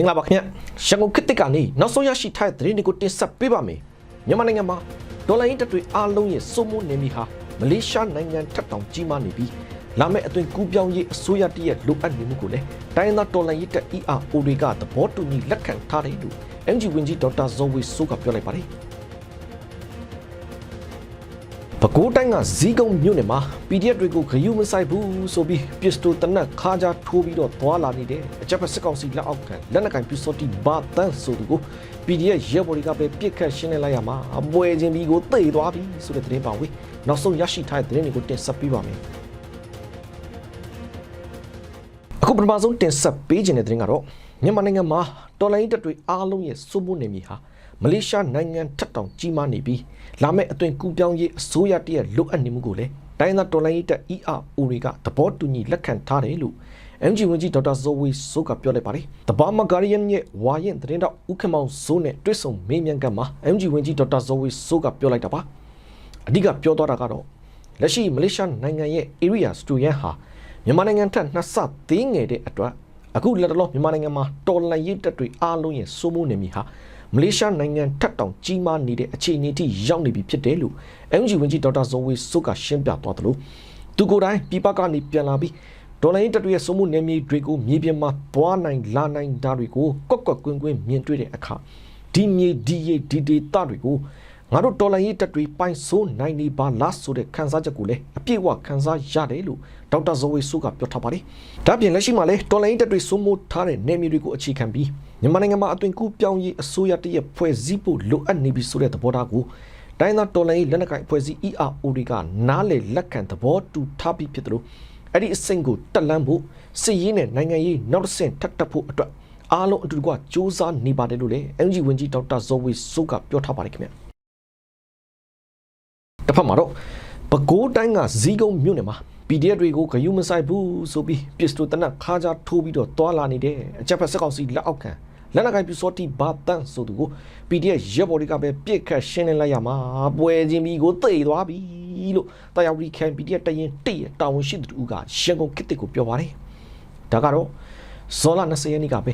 င်္ဂလာပါခင်ဗျရန်ကုန်ခေတ်သစ်ကနေနောက်ဆုံးရရှိထားတဲ့သတင်းတွေကိုတင်ဆက်ပေးပါမယ်မြန်မာနိုင်ငံမှာဒေါ်လာရင်းတပ်တွေအားလုံးရဲ့စိုးမိုးနေပြီဟာမလေးရှားနိုင်ငံထက်တောင်ကြီးမားနေပြီးလာမယ့်အတွင်ကူးပြောင်းရေးအစိုးရတည်းရဲ့လိုအပ်နေမှုကိုလည်းတိုင်းရင်းသားဒေါ်လာရင်းတပ် ERO တွေကသဘောတူညီလက်ခံထားတယ်လို့ NG ဝန်ကြီးဒေါက်တာဇော်ဝေဆိုးကပြောလိုက်ပါတယ် ပဲခူးတိုင်းကဇီးကုန်းမြို့နယ်မှာ PDF တွေကိုဂယုမဆိုင်ဘူးဆိုပြီးပစ္စတိုတနက်ခါကြားထိုးပြီးတော့သွာလာနေတဲ့အကြပ်ဖက်စစ်ကောင်စီလက်အောက်ခံလက်နက်ကင်ပစ္စတိုတီဘာတန်းဆိုသူကို PDF ရဲဘော်တွေကပဲပြစ်ခတ်ရှင်းနေလိုက်ရမှာအပွဲချင်းပြီးကိုသိသွားပြီဆိုတဲ့သတင်းပါဝေးနောက်ဆုံးရရှိထားတဲ့သတင်းတွေကိုတင်ဆက်ပေးပါမယ်အခုပထမဆုံးတင်ဆက်ပေးခြင်းတဲ့သတင်းကတော့မြန်မာနိုင်ငံမှာတော်လိုင်းတပ်တွေအားလုံးရဲ့စိုးမိုးနေပြီဟာ မလေးရှားနိုင်ငံထက်တောင်ကြီးမားနေပြီးလာမယ့်အတွင်ကူးပြောင်းရေးအစိုးရတည်းရဲ့လိုအပ်နေမှုကိုလည်းတိုင်းသားတော်လိုင်းတပ် ERO တွေကသဘောတူညီလက်ခံထားတယ်လို့ MG ဝန်ကြီးဒေါက်တာဇော်ဝေဆိုးကပြောလိုက်ပါတယ်။တဘာမဂါရီယန်ရဲ့ဝါရင်သတင်းတော့ဥက္ကမောင်စိုးနဲ့တွေ့ဆုံမေးမြန်းကမှာ MG ဝန်ကြီးဒေါက်တာဇော်ဝေဆိုးကပြောလိုက်တာပါ။အဓိကပြောသွားတာကတော့လက်ရှိမလေးရှားနိုင်ငံရဲ့ area student ဟာမြန်မာနိုင်ငံထက်နှစ်ဆသေးငယ်တဲ့အတွက်အခုလက်တလောမြန်မာနိုင်ငံမှာတော်လန်ရေးတပ်တွေအားလုံးရဲ့စိုးမိုးနေပြီဟာ မလေးရှားနိုင်ငံထက်တောင်ကြီးမားနေတဲ့အခြေအနေထိရောက်နေပြီဖြစ်တယ်လို့ MG ဝန်ကြီးဒေါက်တာဇော်ဝေဆိုးကရှင်းပြသွားတယ်လို့သူကိုယ်တိုင်ပြည်ပကနေပြန်လာပြီးဒေါ်လာရင်းတပ်တွေရဲ့စုံမှုနယ်မြေတွေကိုမြေပြင်မှာပွားနိုင်လာနိုင်တာတွေကိုကွက်ကွက်ကွင်းကွင်းမြင်တွေ့တဲ့အခါဒီမြေဒီရေဒီဒေတာတွေကို ငါတို့ဒေါ်လာရင်းတပ်တွေပိုင်ဆိုးနိုင်နေပါလားဆိုတဲ့ခန်းစားချက်ကိုလည်းအပြည့်အဝခန်းစားရတယ်လို့ဒေါက်တာဇော်ဝေဆိုးကပြောထားပါတယ်။ဒါပြင်လက်ရှိမှာလည်းဒေါ်လာရင်းတပ်တွေစုံမှုထားတဲ့နယ်မြေတွေကိုအခြေခံပြီးမြန်မာနိုင်ငံမှာအသွင်ကူးပြောင်းရေးအစိုးရတရဲ့ဖွဲ့စည်းဖို့လိုအပ်နေပြီဆိုတဲ့သဘောထားကိုတိုင်းသားတော်လှန်ရေးလက်နက်ကိုင်အဖွဲ့အစည်း ERO တွေကနားလေလက်ခံသဘောတူထားပြီးဖြစ်တယ်လို့အဲ့ဒီအဆင့်ကိုတက်လန်းဖို့စစ်ရေးနဲ့နိုင်ငံရေးနောက်တစ်ဆင့်ထပ်တက်ဖို့အတွက်အားလုံးအတူတကွစ조사နေပါတယ်လို့လည်း NG ဝန်ကြီးဒေါက်တာဇော်ဝေစိုးကပြောထားပါတယ်ခင်ဗျ တစ်ဖက်မှာတော့ပဲခူးတိုင်းကဇီးကုန်းမြို့နယ်မှာ PDF တွေကိုဂယုမဆိုင်ဘူးဆိုပြီးပစ္စတိုတနက်ခါကြားထိုးပြီးတော့တွာလာနေတဲ့အကြက်ဖက်စက်ကောင်စီလက်အောက်ခံလက်နက်ကိုင်ပြူစောတိဘာတန်ဆိုသူကို PDF ရဲဘော်တွေကပဲပြစ်ခတ်ရှင်းလင်းလိုက်ရမှာပွဲချင်းပြီးကိုသိသွားပြီလို့တာယာဝတီခံ PDF တရင်တိရတာဝန်ရှိသူတို့ကရန်ကုန်ကစ်တစ်ကိုပြောပါတယ်ဒါကတော့ဇော်လာ20ရက်နေ့ကပဲ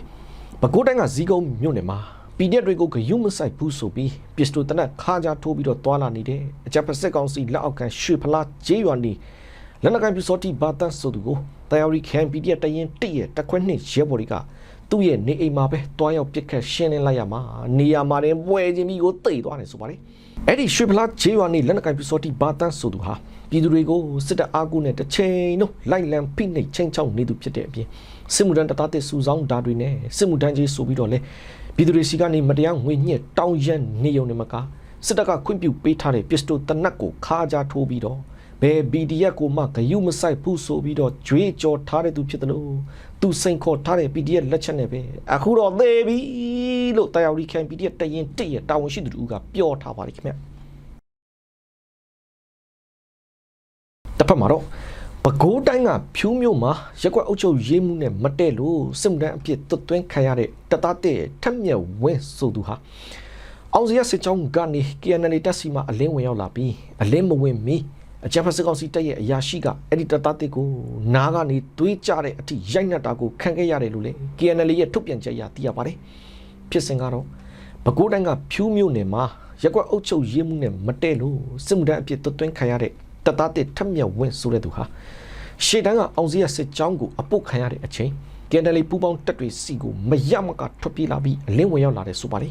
ပဲခူးတိုင်းကဇီးကုန်းမြို့နယ်မှာ PDF တွေကိုဂယုမဆိုင်ဘူးဆိုပြီးပစ္စတိုတနက်ခါကြားထိုးပြီးတော့တွာလာနေတဲ့အကြက်ဖက်စက်ကောင်စီလက်အောက်ခံရွှေဖလားဂျေးရွာနေလက်နက်ကိုင်ပြူစောတိဘာတန်ဆိုသူကိုတာယာဝတီခံ PDF တရင်တိရတခွက်နှစ်ရဲဘော်တွေကသူ့ရဲ့နေအိမ်မှာပဲတွားရောက်ပြစ်ခတ်ရှင်းလင်းလိုက်ရမှာနေရာမှာတင်ပွဲချင်းပြီးကိုတိတ်သွားတယ်ဆိုပါလေအဲ့ဒီရွှေဖလားဂျေးရွာနေလက်နက်ကင်ပစ္စတီဘာတန်းဆိုသူဟာပြည်သူတွေကိုစစ်တပ်အားကိုနဲ့တစ်ချိန်လုံးလိုက်လံဖိနှိပ်ချိန်ချောက်နေသူဖြစ်တဲ့အပြင်စစ်မှုထမ်းတသားတစ်စုဆောင်ဓာတ်တွေနဲ့စစ်မှုထမ်းကြီးဆိုပြီးတော့လေ ပြည်သူတွေစီကနေမတရားငွေညှက်တောင်းရက်နေုံနဲ့မကစစ်တပ်ကခွင့်ပြုပေးထားတဲ့ပစ္စတိုတနက်ကိုခါကြထိုးပြီးတော့ဘယ် BDF ကိုမှဂယုမဆိုင်ဘူးဆိုပြီးတော့ကြွေးကြော်ထားတဲ့သူဖြစ်တယ်လို့သူစိန်ခေါ်ထားတဲ့ PDF လက်ချက်နဲ့ပဲအခုတော့သေပြီလို့တာယာဝတီခံ PDF တရင်တရတာဝန်ရှိသူတို့ကပြောထားပါတယ်ခင်ဗျတစ်ဖက်မှာတော့ ပဲခူးတိုင်းကဖြူးမြို့မှာရက်ကွက်အုပ်ချုပ်ရေးမှုနဲ့မတည့်လို့စစ်မှုထမ်းအဖြစ်သွတ်သွင်းခံရတဲ့တသားတဲ့ထက်မြက်ဝင်းဆိုသူဟာအောင်စရစစ်ကြောင်းကနေ KNL တက်စီမှာအလင်းဝင်ရောက်လာပြီးအလင်းမဝင်မီအကြံဖက်စကောင်စီတက်ရဲ့အရာရှိကအဲ့ဒီတသားတစ်ကိုနားကနေတွေးကြတဲ့အထိရိုက်နှက်တာကိုခံခဲ့ရတယ်လို့လေ KNL ရဲ့ထုတ်ပြန်ချက်အရသိရပါတယ်ဖြစ်စဉ်ကတော့ပဲခူးတိုင်းကဖြူးမြို့နယ်မှာရက်ကွက်အုပ်ချုပ်ရေးမှုနဲ့မတည့်လို့စစ်မှုထမ်းအဖြစ်သွတ်သွင်းခံရတဲ့ တသားတစ်ထက်မြက်ဝင်းဆိုတဲ့သူဟာရှေ့တန်းကအောင်စရစစ်ကြောင်းကိုအပုတ်ခံရတဲ့အချိန်ကန်ဒလီပူပေါင်းတက်တွေစီကိုမရမကထွက်ပြေးလာပြီးအလင်းဝင်ရောက်လာတဲ့ဆိုပါလေ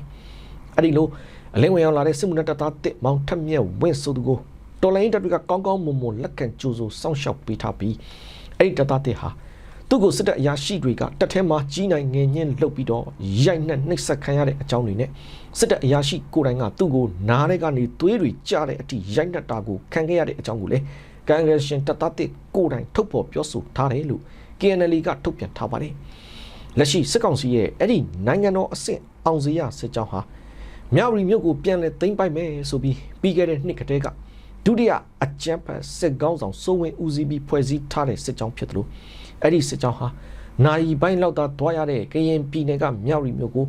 အဲ့ဒီလိုအလင်းဝင်ရောက်လာတဲ့စစ်မှုထမ်းတသားတစ်မောင်ထက်မြက်ဝင်းဆိုသူကိုတော်လိုင်းတပ်တွေကကောင်းကောင်းမွန်မွန်လက်ခံကြိုးစိုးစောင့်ရှောက်ပေးထားပြီးအဲ့ဒီတသားတစ်ဟာ သူ့ကိုစစ်တပ်အရာရှိတွေကတက်ထဲမှာကြီးနိုင်ငယ်ညင်းလှုပ်ပြီးတော့ရိုက်နှက်နှိပ်စက်ခံရတဲ့အကြောင်းတွေနဲ့စစ်တပ်အရာရှိကိုယ်တိုင်ကသူ့ကိုနားထဲကနေသွေးတွေကျတဲ့အထိရိုက်နှက်တာကိုခံခဲ့ရတဲ့အကြောင်းကိုလည်းကန်ဂရရှင်တသားတစ်ကိုယ်တိုင်ထုတ်ဖော်ပြောဆိုထားတယ်လို့ KNL ကထုတ်ပြန်ထားပါတယ်လက်ရှိစစ်ကောင်စီရဲ့အဲ့ဒီနိုင်ငံတော်အဆင့်အောင်စရစစ်ကြောင်းဟာမြောက်ရီမြို့ကိုပြန်လဲသိမ်းပိုက်မယ်ဆိုပြီးပြီးခဲ့တဲ့နှစ်ကတည်းကဒုတိယအကြမ်းဖက်စစ်ကောင်းဆောင်စိုးဝင်ဦးစီးပြီးဖွဲ့စည်းထားတဲ့စစ်ကြောင်းဖြစ်တယ်လို့ အဲ့ဒီစစ်ကြောင်းဟာနိုင်ပိုင်းလောက်သာတွားရတဲ့ကရင်ပြည်နယ်ကမြောက်ရီမြို့ကို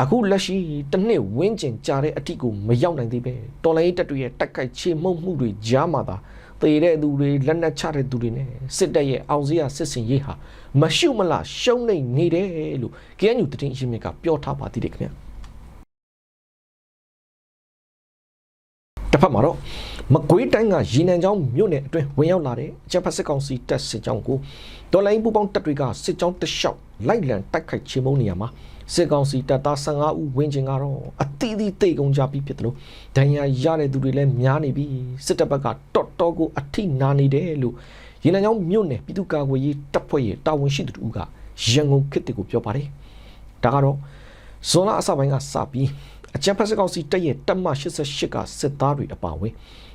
အခုလက်ရှိတစ်နှစ်ဝန်းကျင်ကြာတဲ့အထိကိုမရောက်နိုင်သေးပဲတော်လိုင်းတပ်တွေရဲ့တက်ကိုက်ချေမှုန့်မှုတွေကြားမှာသာသေတဲ့သူတွေလက်နက်ချတဲ့သူတွေနဲ့စစ်တပ်ရဲ့အောင်စရာစစ်စင်ရေးဟာမရှုမလားရှုံးနေနေတယ်လို့ KNU တတင်အရှင်းမြစ်ကပြောထားပါသေးတယ်ခင်ဗျာ တစ်ဖက်မှာတော့မကွေးတိုင်းကရေနံချောင်းမြို့နယ်အတွင်းဝင်ရောက်လာတဲ့အကြမ်းဖက်စစ်ကောင်စီတပ်စစ်ကြောင်းကိုဒေါ်လိုင်းပူပေါင်းတပ်တွေကစစ်ကြောင်းတလျှောက်လိုက်လံတိုက်ခိုက်ချေမှုန်းနေရမှာစစ်ကောင်စီတပ်သား15ဦးဝင်းကျင်ကတော့အသီးသီးတိတ်ကုန်ကြပြီးဖြစ်တယ်လို့ဒဏ်ရာရတဲ့သူတွေလည်းများနေပြီစစ်တပ်ဘက်ကတော်တော်ကိုအထိနာနေတယ်လို့ရေနံချောင်းမြို့နယ်ပြည်သူ့ကာကွယ်ရေးတပ်ဖွဲ့ရဲ့တာဝန်ရှိသူတို့ကရန်ကုန်ခေတ်ကိုပြောပါတယ်ဒါကတော့ဇွန်လအစပိုင်းကစပြီး အကြံဖက်စစ်ကောင်စီတပ်ရဲ့တပ်မ88ကစစ်သားတွေအပါအဝင်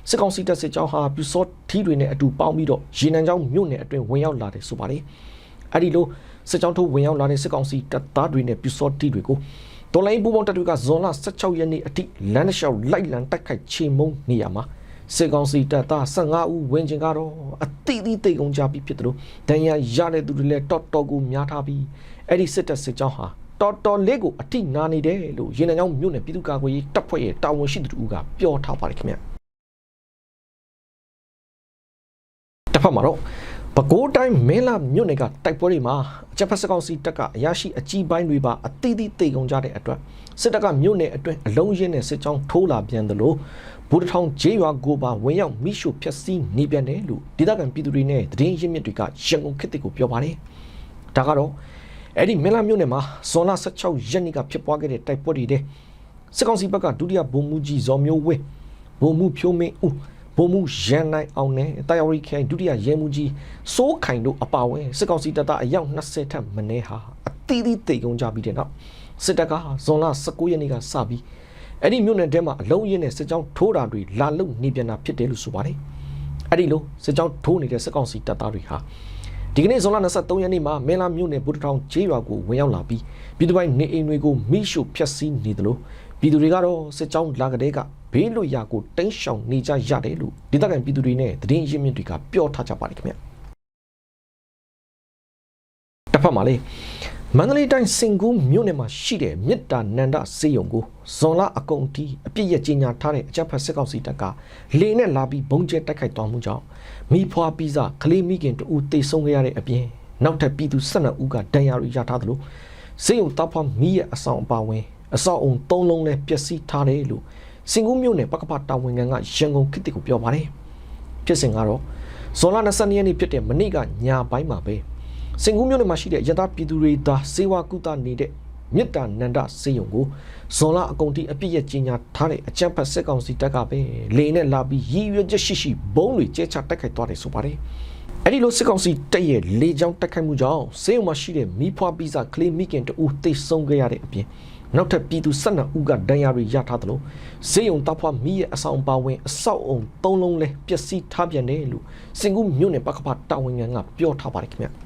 စစ်ကောင်စီတပ်စစ်ကြောင်းဟာပြူစောထီးတွေနဲ့အတူပေါင်းပြီးတော့ရေနံချောင်းမြို့နယ်အတွင်းဝင်ရောက်လာတယ်ဆိုပါတယ်အဲ့ဒီလိုစစ်ကြောင်းထိုးဝင်ရောက်လာတဲ့စစ်ကောင်စီတပ်သားတွေနဲ့ပြူစောထီးတွေကိုတော်လိုင်းပူပေါင်းတပ်တွေကဇွန်လ16ရက်နေ့အထိလမ်းတစ်လျှောက်လိုက်လံတိုက်ခိုက်ချေမှုန်းနေရမှာစစ်ကောင်စီတပ်သား15ဦးဝင်ကျင်ကတော့အတိအသီးတိတ်ကုန်ကြပြီးဖြစ်တယ်လို့ဒဏ်ရာရတဲ့သူတွေလည်းတော်တော်ကိုများထားပြီးအဲ့ဒီစစ်တပ်စစ်ကြောင်းဟာ တော်တော်လေးကိုအထိနာနေတယ်လို့ရေနံချောင်းမြို့နယ်ပြည်သူ့ကာကွယ်ရေးတပ်ဖွဲ့ရဲ့တာဝန်ရှိသူတို့ကပြောထားပါတယ်ခင်ဗျတစ်ဖက်မှာတော့ပဲခူးတိုင်းမင်းလာမြို့နယ်ကတိုက်ပွဲတွေမှာအချက်ဖက်စကောင်စီတပ်ကအရာရှိအကြီးပိုင်းတွေပါအသီးသီးတေကုန်ကြတဲ့အတွက်စစ်တပ်ကမြို့နယ်အတွင်းအလုံးရင်းနဲ့စစ်ကြောင်းထိုးလာပြန်တယ်လို့ဘူတထောင်ဂျေးရွာကိုပါဝင်ရောက်မိရှုဖျက်ဆီးနေပြန်တယ်လို့ဒေသခံပြည်သူတွေနဲ့သတင်းရင်းမြစ်တွေကရန်ကုန်ခေတ်ကိုပြောပါတယ်ဒါကတော့ အဲ့ဒီမင်းလာမြို့နယ်မှာဇွန်လ16ရက်နေ့ကဖြစ်ပွားခဲ့တဲ့တိုက်ပွဲတွေတဲ့စစ်ကောင်စီဘက်ကဒုတိယဗိုလ်မှူးကြီးဇော်မျိုးဝင်းဗိုလ်မှူးဖြိုးမင်းဦးဗိုလ်မှူးရန်နိုင်အောင်နဲ့တာယာရီခိုင်ဒုတိယရဲမှူးကြီးစိုးခိုင်တို့အပါအဝင်စစ်ကောင်စီတပ်သားအယောက်20ထက်မနည်းဟာအသီးသီးတေကုန်ကြပြီးတဲ့နောက်စစ်တပ်ကဇွန်လ19ရက်နေ့ကစပြီးအဲ့ဒီမြို့နယ်ထဲမှာအလုံးရင်းနဲ့စစ်ကြောင်းထိုးတာတွေလာလုံနေပြန်တာဖြစ်တယ်လို့ဆိုပါတယ်အဲ့ဒီလိုစစ်ကြောင်းထိုးနေတဲ့စစ်ကောင်စီတပ်သားတွေဟာ ဒီကနေ့ဇွန်လ23ရက်နေ့မှာမင်းလာမြို့နယ်ဗုဒ္ဓထောင်ကျေးရွာကိုဝင်ရောက်လာပြီးပြည်သူပိုင်နေအိမ်တွေကိုမိရှုဖျက်ဆီးနေတယ်လို့ပြည်သူတွေကတော့စစ်ကြောင်းလာကတဲ့ကဘေးလွတ်ရာကိုတင်းရှောင်နေကြရတယ်လို့ဒေသခံပြည်သူတွေနဲ့သတင်းရင်းမြစ်တွေကပြောထားကြပါတယ်ခင်ဗျတစ်ဖက်မှာလေ မန္တလေးတိုင်းစင်ကူးမြို့နယ်မှာရှိတဲ့မြစ်တာနန္ဒစေယုံကိုဇွန်လအကုန်တီအပြည့်ရကြီးညာထားတဲ့အကြပ်ဖက်စစ်ကောင်စီတပ်ကလေနဲ့လာပြီးဘုံကျဲတိုက်ခိုက်တော်မူကြောင်းမိဖွာပြီးစားကလေးမိခင်တူတေဆုံးခဲ့ရတဲ့အပြင်နောက်ထပ်ပြည်သူ12ဦးကဒဏ်ရာတွေရထားသလိုစေယုံတပ်ဖွာမိရဲ့အဆောင်အပါဝင်အဆောက်အုံ၃လုံးနဲ့ပျက်စီးထားတယ်လို့စင်ကူးမြို့နယ်ပကပတာဝန်ခံကရန်ကုန်ခေတ်ကိုပြောပါတယ်ဖြစ်စဉ်ကတော့ဇွန်လ22ရက်နေ့ဖြစ်တဲ့မနေ့ကညပိုင်းမှာပဲ စင်ကူးမြို့နယ်မှာရှိတဲ့ရသပြည်သူတွေသာစေဝါကုသနေတဲ့မြစ်တာနန္ဒစေယုံကိုဇွန်လအကုန်ထိအပြည့်ရကြီးညာထားတဲ့အကြံဖတ်စစ်ကောင်စီတပ်ကပဲလေနဲ့လာပြီးရည်ရွယ်ချက်ရှိရှိဘုံတွေကျဲချတိုက်ခိုက်သွားတယ်ဆိုပါတယ်အဲ့ဒီလိုစစ်ကောင်စီတပ်ရဲ့လေကြောင်းတိုက်ခိုက်မှုကြောင့်စေယုံမှာရှိတဲ့မီးဖွားပီဇာကလေးမိခင်တူတိတ်ဆုံးခဲ့ရတဲ့အပြင်နောက်ထပ်ပြည်သူ12ဦးကဒဏ်ရာတွေရထားတယ်လို့ဇေယုံတပ်ဖွားမိရဲ့အဆောင်ပါဝင်အဆောက်အုံ၃လုံးလဲပျက်စီးထားပြန်တယ်လို့စင်ကူးမြို့နယ်ပကဖတာဝန်ခံကပြောထားပါတယ်ခင်ဗျ